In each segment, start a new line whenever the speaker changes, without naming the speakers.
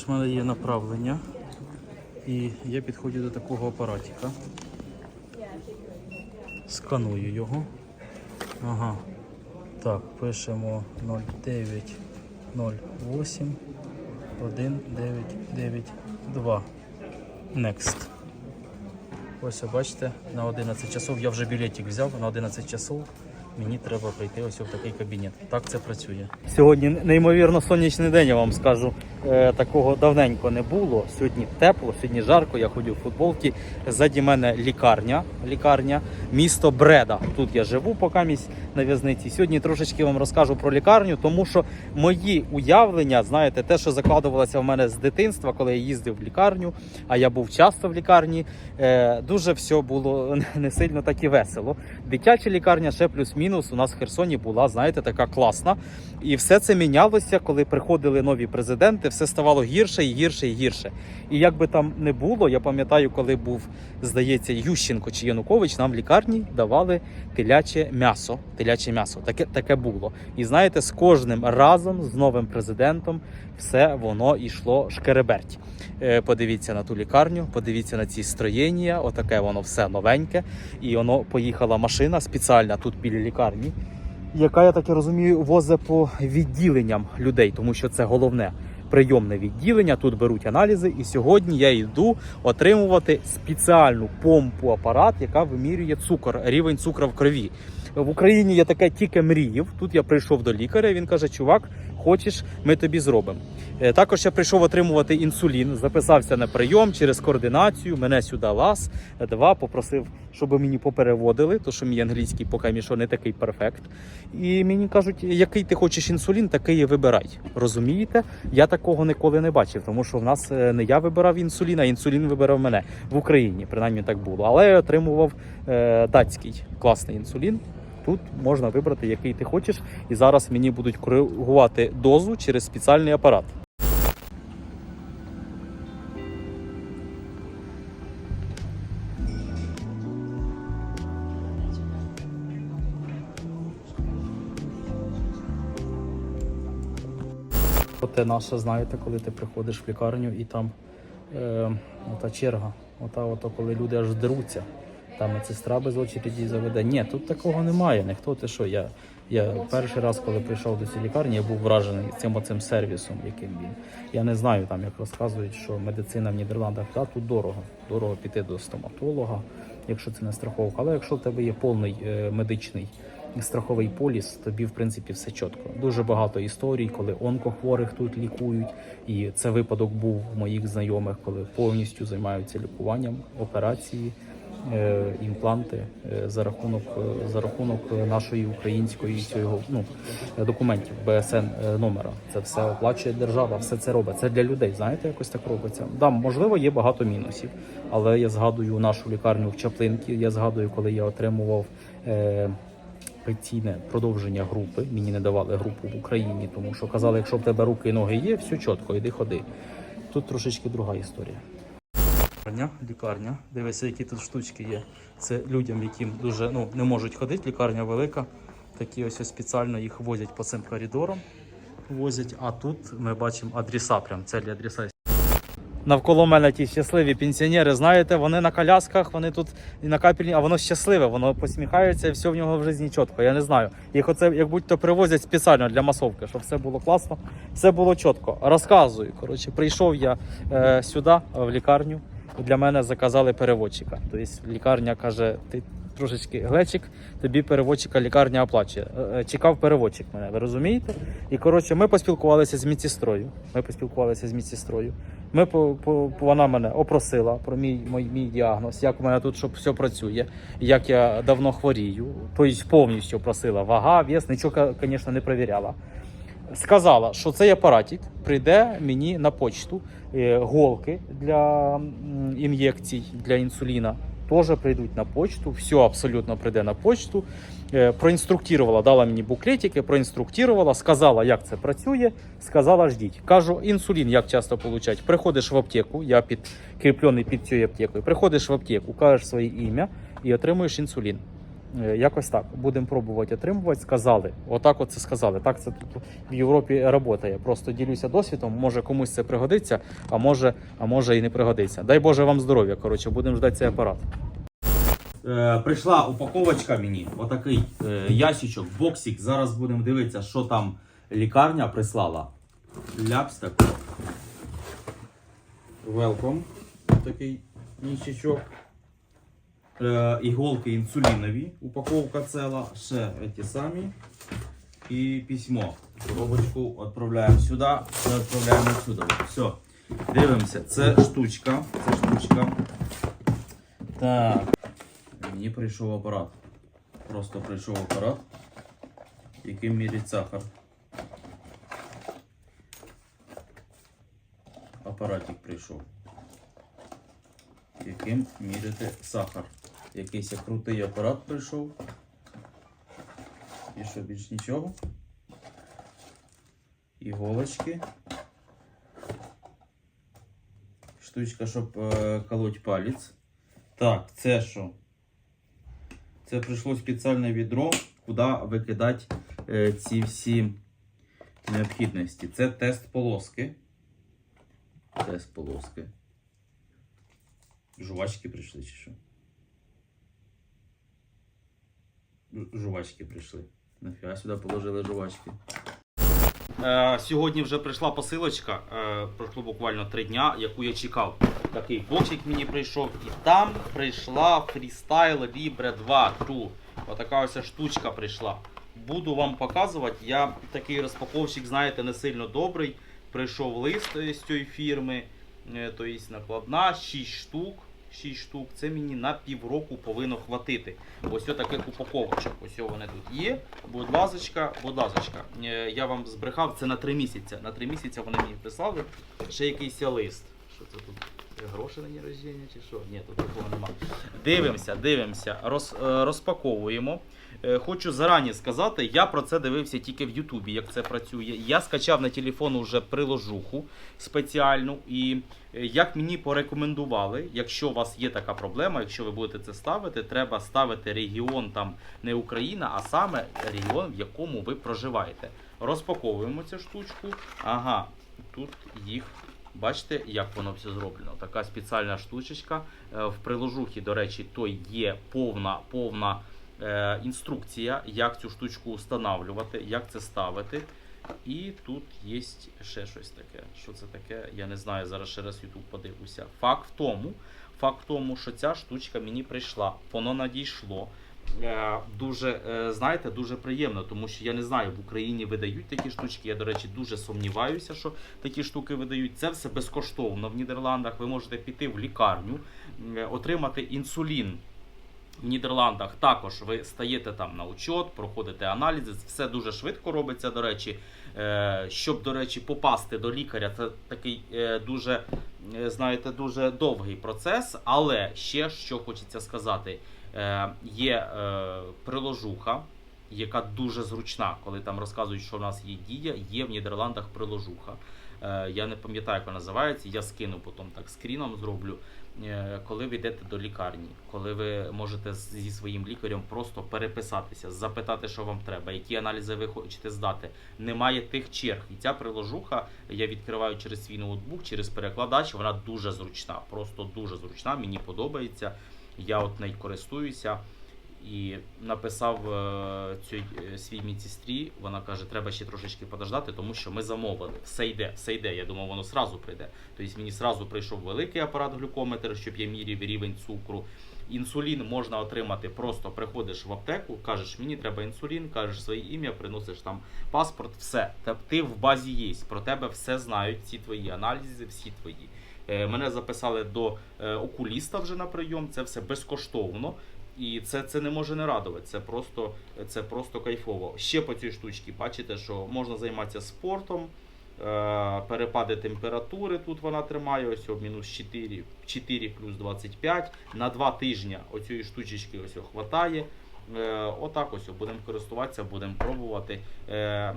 ж в мене є направлення. І я підходжу до такого апаратика. Сканую його. Ага. Так, пишемо 0908 1992. Next. Ось бачите, на 11 часов я вже білетик взяв, на 11 часов мені треба прийти ось в такий кабінет. Так це працює. Сьогодні неймовірно сонячний день, я вам скажу. Е, такого давненько не було. Сьогодні тепло, сьогодні жарко. Я ходю в футболці. Ззаді мене лікарня, лікарня, місто Бреда. Тут я живу поки місць на в'язниці. Сьогодні трошечки вам розкажу про лікарню, тому що мої уявлення, знаєте, те, що закладувалося в мене з дитинства, коли я їздив в лікарню, а я був часто в лікарні. Е, дуже все було не сильно так і весело. Дитяча лікарня ще плюс-мінус у нас в Херсоні була, знаєте, така класна. І все це мінялося, коли приходили нові президенти, все ставало гірше і гірше і гірше. І як би там не було, я пам'ятаю, коли був, здається, Ющенко чи Янукович, нам в лікарні давали теляче м'ясо. Теляче м'ясо. Таке, таке було. І знаєте, з кожним разом, з новим президентом, все воно йшло шкереберть. Е, Подивіться на ту лікарню, подивіться на ці строєння, отаке воно все новеньке. І воно поїхала машина спеціальна тут біля лікарні, яка, я так і розумію, возить по відділенням людей, тому що це головне прийомне відділення. Тут беруть аналізи. І сьогодні я йду отримувати спеціальну помпу апарат, яка вимірює цукор, рівень цукру в крові. В Україні я таке тільки мріяв. Тут я прийшов до лікаря. Він каже: Чувак, хочеш, ми тобі зробимо. Е, Також я прийшов отримувати інсулін, записався на прийом через координацію. Мене сюди лас. Два попросив, щоб мені попереводили, то що мій англійський поки що не такий перфект. І мені кажуть, який ти хочеш інсулін, такий і вибирай. Розумієте? Я такого ніколи не бачив, тому що в нас е, не я вибирав інсулін, а інсулін вибирав мене в Україні. Принаймні так було. Але я отримував е, датський класний інсулін. Тут можна вибрати, який ти хочеш, і зараз мені будуть коригувати дозу через спеціальний апарат. Оте наше, знаєте, коли ти приходиш в лікарню і там е, ота черга, ота, ото, коли люди аж деруться. Там медсестра без очереді заведе. Ні, тут такого немає. Ніхто ти що. Я, я перший раз, коли прийшов до цієї лікарні, я був вражений цим оцим сервісом, яким він. Я не знаю, там як розказують, що медицина в Нідерландах та тут дорого. Дорого піти до стоматолога, якщо це не страховка. Але якщо в тебе є повний е, медичний страховий поліс, тобі в принципі все чітко. Дуже багато історій, коли онкохворих тут лікують. І це випадок був моїх знайомих, коли повністю займаються лікуванням, операції, імпланти е, за рахунок е, за рахунок нашої української цього ну документів БСН е, номера. Це все оплачує держава, все це робить. Це для людей. Знаєте, якось так робиться. Да, можливо, є багато мінусів, але я згадую нашу лікарню в Чаплинці. Я згадую, коли я отримував. Е, Пенсійне продовження групи. Мені не давали групу в Україні, тому що казали, якщо в тебе руки і ноги є, все чітко, іди ходи. Тут трошечки друга історія. Лікарня, лікарня. Дивися, які тут штучки є. Це людям, яким дуже ну, не можуть ходити. Лікарня велика. Такі ось спеціально їх возять по цим коридорам. Возять, а тут ми бачимо адреса. Прям цілі адреса. Навколо мене ті щасливі пенсіонери, знаєте, вони на колясках, вони тут і на капельні, а воно щасливе, воно посміхається і все в нього в житті чітко. Я не знаю. Їх оце як будь-то привозять спеціально для масовки, щоб все було класно, все було чітко. Розказую. Коротше, прийшов я е, сюди, в лікарню. Для мене заказали переводчика. Тобто лікарня каже, ти трошечки глечик, тобі переводчика лікарня оплачує. Е, е, Чекав переводчик мене, ви розумієте? І коротше, ми поспілкувалися з медсестрою. Ми поспілкувалися з медсестрою. Ми по, по, вона мене опросила про мій, мій, мій діагноз, як у мене тут щоб все працює, як я давно хворію. Тобто повністю просила вага, вес, нічого, звісно, не перевіряла. Сказала, що цей апаратик прийде мені на почту. Е, Голки для ін'єкцій для інсуліна теж прийдуть на почту. Все абсолютно прийде на почту. Е, Проінструктувала, дала мені буклетики, проінструктувала, сказала, як це працює. Сказала, ждіть. Кажу, інсулін як часто получать. Приходиш в аптеку, я підкріплений під цією аптекою. Приходиш в аптеку, кажеш своє ім'я і отримуєш інсулін. Е, Якось так. Будемо пробувати отримувати. Сказали. Отак от це сказали. Так це тут в Європі працює. Просто ділюся досвідом. Може комусь це пригодиться, а може, а може і не пригодиться. Дай Боже вам здоров'я. Коротше, будемо ждати цей апарат. Е, прийшла упаковочка мені. Отакий е, ящичок, боксик. Зараз будемо дивитися, що там лікарня прислала. Ляпстик. Welcome. Такий ящичок. Е, іголки інсулінові, упаковка ціла, ще ті самі. І письмо. Коробочку відправляємо сюди, це відправляємо сюди. Все. Дивимося, це штучка. Це штучка. Так. Мені прийшов апарат. Просто прийшов апарат, яким мірять сахар. Апаратик прийшов. Яким міряти сахар. Якийсь крутий апарат прийшов. І що більш нічого. Іголочки. Штучка, щоб е, колоть палець. Так, це що? Це прийшло спеціальне відро, куди викидати е, ці всі необхідності. Це тест полоски. Тест полоски. Жувачки прийшли чи що? Ж- Жувачки прийшли. Нафіга сюди положили жувачки. Е, сьогодні вже прийшла посилочка. Е, пройшло буквально три дня, яку я чекав. Такий боксик мені прийшов. І там прийшла Freestyle Libre 2 True. Отака ось штучка прийшла. Буду вам показувати. Я такий розпаковщик, знаєте, не сильно добрий. Прийшов лист е, з цієї фірми. Тобто накладна 6 штук. 6 штук. Це мені на півроку повинно хватити. Ось таких упаковочок. Ось вони тут є. Будь ласочка, будь ласочка. Е, Я вам збрехав, це на 3 місяці. На 3 місяці вони мені прислали. Ще якийсь лист. Що це тут? Гроші день рождення чи що? Ні, тут такого нема. Дивимося, дивимося, роз, е, розпаковуємо. Е, Хочу зарані сказати, я про це дивився тільки в Ютубі, як це працює. Я скачав на телефон вже приложуху спеціальну. І е, як мені порекомендували, якщо у вас є така проблема, якщо ви будете це ставити, треба ставити регіон там не Україна, а саме регіон, в якому ви проживаєте. Розпаковуємо цю штучку. Ага, тут їх. Бачите, як воно все зроблено. Така спеціальна штучечка. Е, В приложухі, до речі, то є повна, повна е, інструкція, як цю штучку встановлювати, як це ставити. І тут є ще щось таке. Що це таке? Я не знаю. Зараз ще раз YouTube подивлюся. Факт в тому, факт в тому, що ця штучка мені прийшла, воно надійшло. Е, Дуже, е, знаєте, дуже приємно, тому що я не знаю, в Україні видають такі штучки. Я, до речі, дуже сумніваюся, що такі штуки видають. Це все безкоштовно в Нідерландах. Ви можете піти в лікарню, е, отримати інсулін. В Нідерландах також ви стаєте там на учет, проходите аналізи. Все дуже швидко робиться. До речі, щоб, до речі, попасти до лікаря, це такий дуже, знаєте, дуже довгий процес. Але ще що хочеться сказати, є е, приложуха, яка дуже зручна, коли там розказують, що в нас є дія, є в Нідерландах приложуха. Е, Я не пам'ятаю, як вона називається. Я скину потім так скріном зроблю. Е, Коли ви йдете до лікарні, коли ви можете зі своїм лікарем просто переписатися, запитати, що вам треба, які аналізи ви хочете здати. Немає тих черг. І ця приложуха я відкриваю через свій ноутбук, через перекладач. Вона дуже зручна, просто дуже зручна. Мені подобається. Я от нею користуюся. І написав е, цій е, свій медсестрі, вона каже, треба ще трошечки подождати, тому що ми замовили. Все йде, все йде. Я думав, воно сразу прийде. Тобто мені сразу прийшов великий апарат глюкометр, щоб я міряв рівень цукру. Інсулін можна отримати просто приходиш в аптеку, кажеш, мені треба інсулін, кажеш своє ім'я, приносиш там паспорт, все. Ти в базі є. Про тебе все знають, всі твої аналізи, всі твої. Е, Мене записали до е, окуліста вже на прийом. Це все безкоштовно. І це, це не може не радувати. Це просто, це просто кайфово. Ще по цій штучці, бачите, що можна займатися спортом. Е, перепади температури тут вона тримає, ось мінус 4, 4 плюс 25. На 2 тижні оцієї штучечки ось хватає. Отак ось будемо користуватися, будемо пробувати.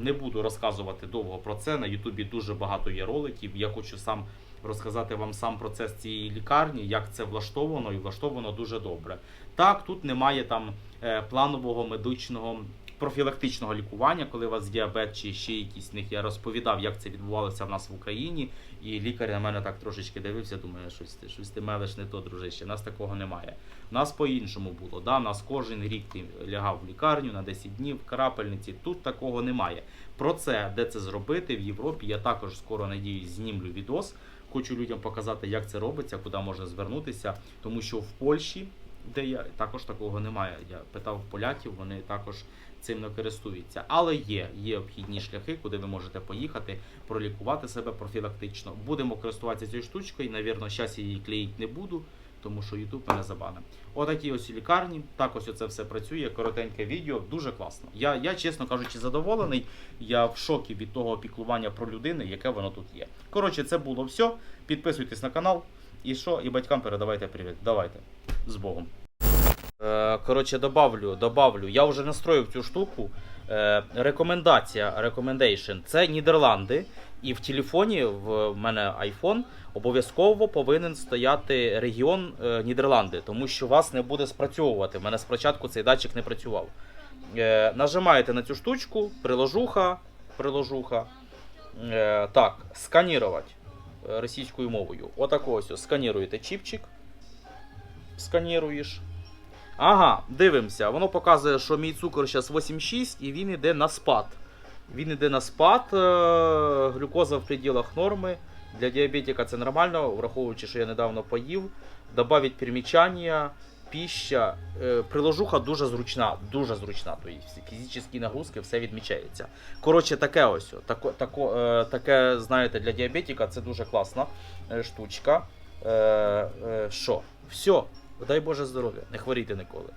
Не буду розказувати довго про це. На Ютубі дуже багато є роликів. Я хочу сам розказати вам сам процес цієї лікарні, як це влаштовано, і влаштовано дуже добре. Так, тут немає там е, планового медичного профілактичного лікування, коли у вас діабет чи ще якісь них. Я розповідав, як це відбувалося в нас в Україні. І лікар на мене так трошечки дивився, думає, щось ти щось ти мелиш не то, дружище. Нас такого немає. У нас по-іншому було. Да? У нас кожен рік ти лягав в лікарню на 10 днів, крапельниці. Тут такого немає. Про це, де це зробити в Європі. Я також скоро надіюсь знімлю відос. Хочу людям показати, як це робиться, куди можна звернутися, тому що в Польщі, де я також такого немає. Я питав поляків, вони також цим не користуються. Але є, є обхідні шляхи, куди ви можете поїхати, пролікувати себе профілактично. Будемо користуватися цією штучкою. Навірно, зараз її клеїти не буду, тому що YouTube мене забанив. Отакі ось лікарні. Так ось це все працює. Коротеньке відео, дуже класно. Я, я, чесно кажучи, задоволений. Я в шокі від того опіклування про людини, яке воно тут є. Коротше, це було все. Підписуйтесь на канал. І що? І батькам передавайте привіт. Давайте. З Богом. Е, Коротше, добавлю, добавлю. Я вже настроїв цю штуку. Е, Рекомендація, recommendation. Це Нідерланди. І в телефоні, в мене iPhone, обов'язково повинен стояти регіон е, Нідерланди, тому що вас не буде спрацьовувати. У мене спочатку цей датчик не працював. Е, Нажимаєте на цю штучку, приложуха, приложуха. Е, так, сканірувати е, російською мовою. Отако ось сканіруєте чіпчик. Сканіруєш. Ага, дивимося. Воно показує, що мій цукор зараз 8,6 і він йде на спад. Він йде на спад, е, глюкоза в пределах норми. Для діабетика це нормально, враховуючи, що я недавно поїв. Добавить примічання, піща. Е, Приложуха дуже зручна, дуже зручна. Тобто фізичні нагрузки, все відмічається. Коротше, таке ось. Тако, е, таке, знаєте, для діабетика це дуже класна штучка. Що? Все. Дай Боже здоров'я, не хворійте ніколи.